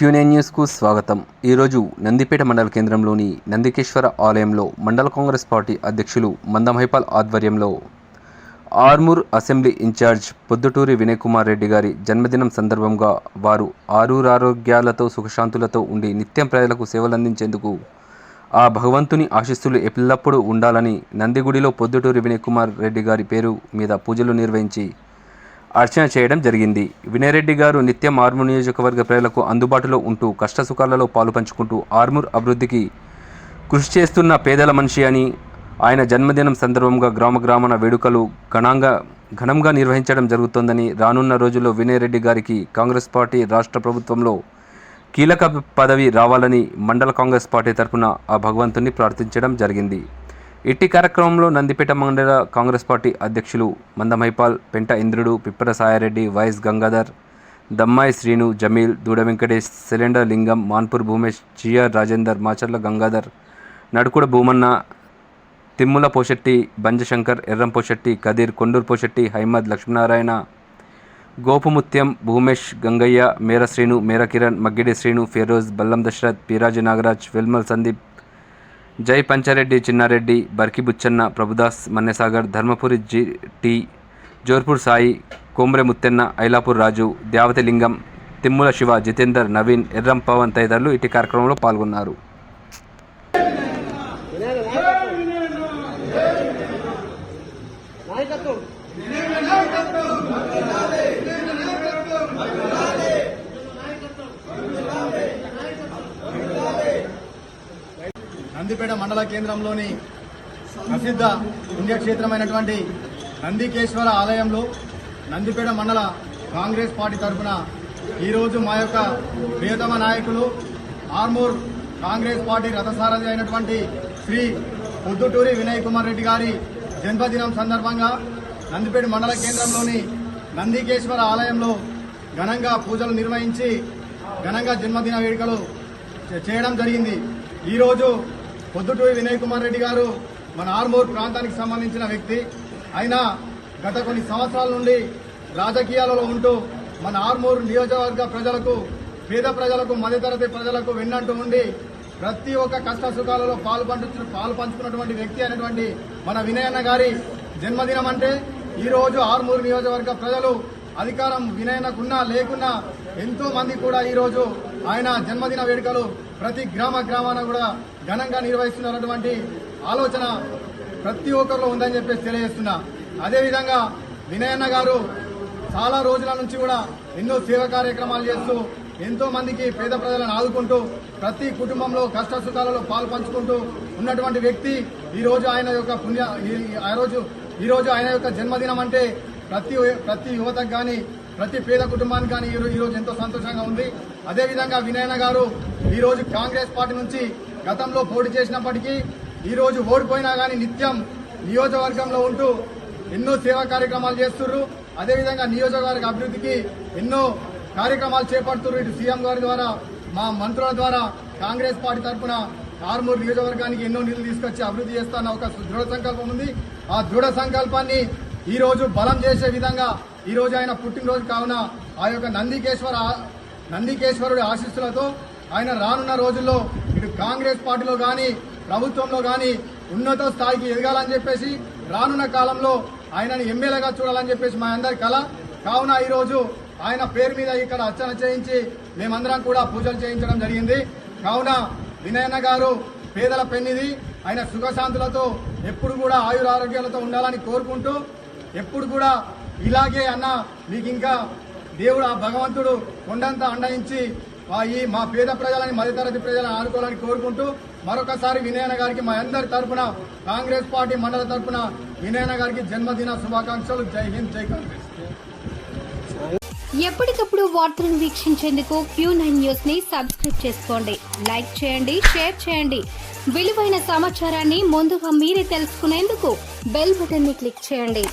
క్యూనే న్యూస్కు స్వాగతం. ఈరోజు నందిపేట మండల కేంద్రంలోని నందికేశ్వర ఆలయంలో మండల కాంగ్రెస్ పార్టీ అధ్యక్షులు మందమైపాల్ ఆధ్వర్యంలో ఆర్మూర్ అసెంబ్లీ ఇన్ఛార్జ్ పొద్దుటూరి వినయ్ కుమార్ రెడ్డి గారి జన్మదినం సందర్భంగా వారు ఆరురారోగ్యాలతో సుఖశాంతులతో ఉండి నిత్యం ప్రజలకు సేవలందించేందుకు ఆ భగవంతుని ఆశీస్సులు ఎల్లప్పుడూ ఉండాలని నందిగుడిలో పొద్దుటూరి వినయ్ కుమార్ రెడ్డి గారి పేరు మీద పూజలు నిర్వహించి అర్చన చేయడం జరిగింది. వినయరెడ్డి గారు నిత్యం ఆర్మూర్ నియోజకవర్గ ప్రజలకు అందుబాటులో ఉంటూ కష్టసుఖాలలో పాలు పంచుకుంటూ ఆర్మూర్ అభివృద్ధికి కృషి చేస్తున్న పేదల మనిషి అని ఆయన జన్మదినం సందర్భంగా గ్రామ గ్రామన వేడుకలు ఘనంగా ఘనంగా నిర్వహించడం జరుగుతోందని రానున్న రోజుల్లో వినయరెడ్డి గారికి కాంగ్రెస్ పార్టీ రాష్ట్ర ప్రభుత్వంలో కీలక పదవి రావాలని మండల కాంగ్రెస్ పార్టీ తరఫున ఆ భగవంతుని ప్రార్థించడం జరిగింది. ఇట్టి కార్యక్రమంలో నందిపేట మండల కాంగ్రెస్ పార్టీ అధ్యక్షులు Mandamaipal Penta Indrudu Pippara Sayareddy YS Gangadhar Dammai Srinu Jameel Duda Venkatesh cylinder Lingam Manpur Bhumesh GR Rajender Macharla Gangadhar Nadukuda Bhumanna Timmula Poshetti బంజశంకర్ Erram Poshetti Kadir Konduru Poshetti హైమద్ లక్ష్మీనారాయణ గోపుముత్యం భూమేష్ గంగయ్య మేర శ్రీను మేర కిరణ్ మగ్గిడి శ్రీను ఫిరోజ్ బల్లం దశరథ్ పీరాజు నాగరాజ్ వెల్మల్ సందీప్ జై పంచారెడ్డి చిన్నారెడ్డి బర్కి బుచ్చన్న ప్రభుదాస్ మన్నెసాగర్ ధర్మపురి జి టి జోర్పూర్ సాయి కోమ్రె ముత్తెన్న ఐలాపూర్ రాజు దేవతలింగం తిమ్ముల శివ జితేందర్ నవీన్ ఎర్రం పవన్ తదితరులు ఇటు కార్యక్రమంలో పాల్గొన్నారు. నందిపేట మండల కేంద్రంలోని ప్రసిద్ధ పుణ్యక్షేత్రమైనటువంటి నందికేశ్వర ఆలయంలో నందిపేట మండల కాంగ్రెస్ పార్టీ తరఫున ఈరోజు మా యొక్క ప్రియతమ నాయకులు ఆర్మూర్ కాంగ్రెస్ పార్టీ రథసారథి అయినటువంటి శ్రీ పొద్దుటూరి వినయ్ కుమార్ రెడ్డి గారి జన్మదినం సందర్భంగా నందిపేట మండల కేంద్రంలోని నందికేశ్వర ఆలయంలో ఘనంగా పూజలు నిర్వహించి ఘనంగా జన్మదిన వేడుకలు చేయడం జరిగింది. ఈరోజు పొద్దుటూరి వినయ్ కుమార్ రెడ్డి గారు మన ఆర్మూర్ ప్రాంతానికి సంబంధించిన వ్యక్తి. ఆయన గత కొన్ని సంవత్సరాల నుండి రాజకీయాలలో ఉంటూ మన ఆర్మూర్ నియోజకవర్గ ప్రజలకు పేద ప్రజలకు మధ్యతరగతి ప్రజలకు విన్నట్టు ఉండి ప్రతి ఒక్క కష్ట సుఖాలలో పాల్పంచు పాల్పంచుకున్నటువంటి వ్యక్తి అయినటువంటి మన వినయన్న గారి జన్మదినం అంటే ఈరోజు ఆర్మూరు నియోజకవర్గ ప్రజలు అధికారం వినయనకున్నా లేకున్నా ఎంతో మంది కూడా ఈరోజు ఆయన జన్మదిన వేడుకలు ప్రతి గ్రామ గ్రామాన కూడా ఘనంగా నిర్వహిస్తున్నటువంటి ఆలోచన ప్రతి ఒక్కరిలో ఉందని చెప్పేసి తెలియజేస్తున్నా. అదేవిధంగా వినయన్న గారు చాలా రోజుల నుంచి కూడా ఎన్నో సేవ కార్యక్రమాలు చేస్తూ ఎంతో మందికి పేద ప్రజలను ఆదుకుంటూ ప్రతి కుటుంబంలో కష్ట సుఖాలలో పాలు పంచుకుంటూ ఉన్నటువంటి వ్యక్తి ఈరోజు ఆయన యొక్క పుణ్య ఈ- ఆ రోజు ఈరోజు ఆయన యొక్క జన్మదినం అంటే ప్రతి ప్రతి యువతకు కానీ ప్రతి పేద కుటుంబానికి కానీ ఈ రోజు ఎంతో సంతోషంగా ఉంది. అదేవిధంగా వినయన గారు ఈరోజు కాంగ్రెస్ పార్టీ నుంచి గతంలో పోటీ చేసినప్పటికీ ఈరోజు ఓడిపోయినా కానీ నిత్యం నియోజకవర్గంలో ఉంటూ ఎన్నో సేవా కార్యక్రమాలు చేస్తున్నారు అదేవిధంగా నియోజకవర్గ అభివృద్ధికి ఎన్నో కార్యక్రమాలు చేపడుతున్నారు ఇటు సీఎం గారి ద్వారా మా మంత్రుల ద్వారా కాంగ్రెస్ పార్టీ తరఫున ఆర్మూరు నియోజకవర్గానికి ఎన్నో నిధులు తీసుకొచ్చి అభివృద్ధి చేస్తాన్న ఒక దృఢ సంకల్పం ఉంది. ఆ దృఢ సంకల్పాన్ని ఈరోజు బలం చేసే విధంగా ఈరోజు ఆయన పుట్టినరోజు కావున ఆ యొక్క నందికేశ్వర నందికేశ్వరుడి ఆశీస్సులతో ఆయన రానున్న రోజుల్లో ఇటు కాంగ్రెస్ పార్టీలో కానీ ప్రభుత్వంలో కానీ ఉన్నత స్థాయికి ఎదగాలని చెప్పేసి రానున్న కాలంలో ఆయనని ఎమ్మెల్యేగా చూడాలని చెప్పేసి మా అందరి కళ కావున ఈరోజు ఆయన పేరు మీద ఇక్కడ అర్చన చేయించి మేమందరం కూడా పూజలు చేయించడం జరిగింది. కావున వినయన్న గారు పేదల పెన్నిది ఆయన సుఖశాంతులతో ఎప్పుడు కూడా ఆయురారోగ్యాలతో ఉండాలని కోరుకుంటూ ఎప్పుడు కూడా ఇలాగే అన్న మీకు ఇంకా దేవుడు ఆ భగవంతుడు కొండంత అండయించి మా ఈ మా పేద ప్రజలని మధ్యతరగతి ప్రజలను ఆదుకోవాలని కోరుకుంటూ మరొకసారి వినయన గారికి మా అందరి తరఫున కాంగ్రెస్ పార్టీ మండల తరపున వినయన గారికి జన్మదిన శుభాకాంక్షలు. జై హింద్ జై కాంగ్రెస్. ఎప్పటికప్పుడు వార్తలను వీక్షించేందుకు క్యూ నైన్ న్యూస్ని సబ్స్క్రైబ్ చేసుకోండి. లైక్ చేయండి షేర్ చేయండి. విలువైన సమాచారాన్ని ముందుగా మీరే తెలుసుకునేందుకు బెల్ బటన్ని క్లిక్ చేయండి.